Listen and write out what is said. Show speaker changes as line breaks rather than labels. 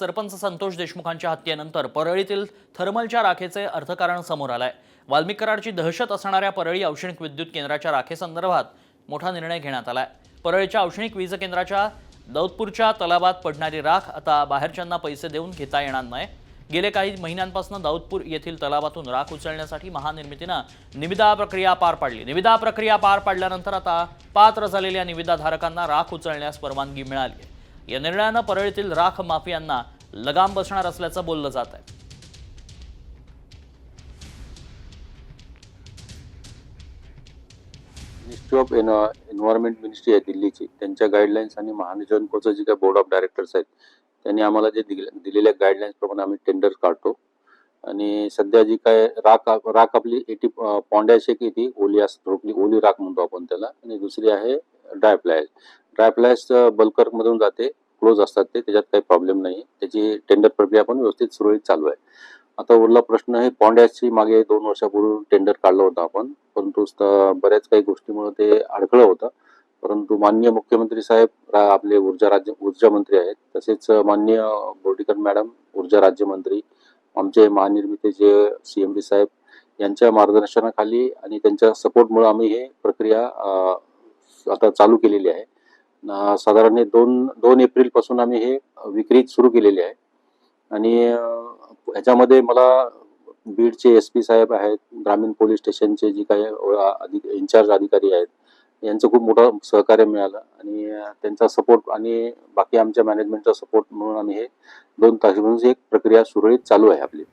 सरपंच संतोष देशमुखांच्या हत्येनंतर परळीतील थर्मलच्या राखेचे अर्थकारण समोर आलंय. वाल्मिक कराडची दहशत असणाऱ्या परळी औष्णिक विद्युत केंद्राच्या राखेसंदर्भात मोठा निर्णय घेण्यात आलाय. परळीच्या औष्णिक वीज केंद्राच्या दौदपूरच्या तलावात पडणारी राख आता बाहेरच्यांना पैसे देऊन घेता येणार नाही. गेले काही महिन्यांपासून दाऊदपूर येथील तलावातून राख उचलण्यासाठी महानिर्मितीनं निविदा प्रक्रिया पार पाडली. निविदा प्रक्रिया पार पाडल्यानंतर आता पात्र झालेल्या निविदाधारकांना राख उचलण्यास परवानगी मिळाली आहे. या निर्णयानं परळीतील राख माफियांना लगाम बसणार असल्याचं बोललं जात आहे.
मिनिस्ट्री ऑफ एन्व्हायरमेंट मिनिस्ट्री आहे दिल्लीची. त्यांच्या गाईडलाईन्स आणि महानिजांकोचं जे काही बोर्ड ऑफ डायरेक्टर्स आहेत त्यांनी आम्हाला जे दिले- दिलेल्या गाईडलाईन्स प्रमाणे आम्ही टेंडर काढतो. आणि सध्या जी काय राख राख आपली एटी पॉन्डॅश येते ओली असं ओली राख म्हणतो आपण त्याला. आणि दुसरी आहे ड्रायफ्लायस ड्रायफ्लायस बल्कर मधून जाते. क्लोज असतात ते. त्याच्यात काही प्रॉब्लेम नाही त्याची टेंडर प्रक्रिया पण व्यवस्थित सुरळीत चालू आहे. आता उरला प्रश्न हे पॉन्डॅशची मागे दोन वर्षापूर्वी टेंडर काढलं होतं आपण. परंतु बऱ्याच काही गोष्टीमुळे ते अडखळं होतं. परंतु माननीय मुख्यमंत्री साहेब रा- आपले ऊर्जा राज्य ऊर्जा मंत्री आहेत. तसेच माननीय बोर्डीकर मॅडम ऊर्जा राज्यमंत्री आमचे महानिर्मितीचे सी एम डी साहेब यांच्या मार्गदर्शनाखाली आणि त्यांच्या सपोर्टमुळे आम्ही हे प्रक्रिया आता चालू केलेली आहे. साधारण दोन दोन एप्रिलपासून आम्ही हे विक्री सुरू केलेली आहे. आणि ह्याच्यामध्ये मला बीडचे एस पी साहेब आहेत ग्रामीण पोलीस स्टेशनचे जे काही अधिक इन्चार्ज अधिकारी आहेत यांचं खूप मोठं सहकार्य मिळालं. आणि त्यांचा सपोर्ट आणि बाकी आमच्या मॅनेजमेंटचा सपोर्ट म्हणून आम्ही हे दोन तासापासून म्हणजे एक प्रक्रिया सुरळीत चालू आहे आपली.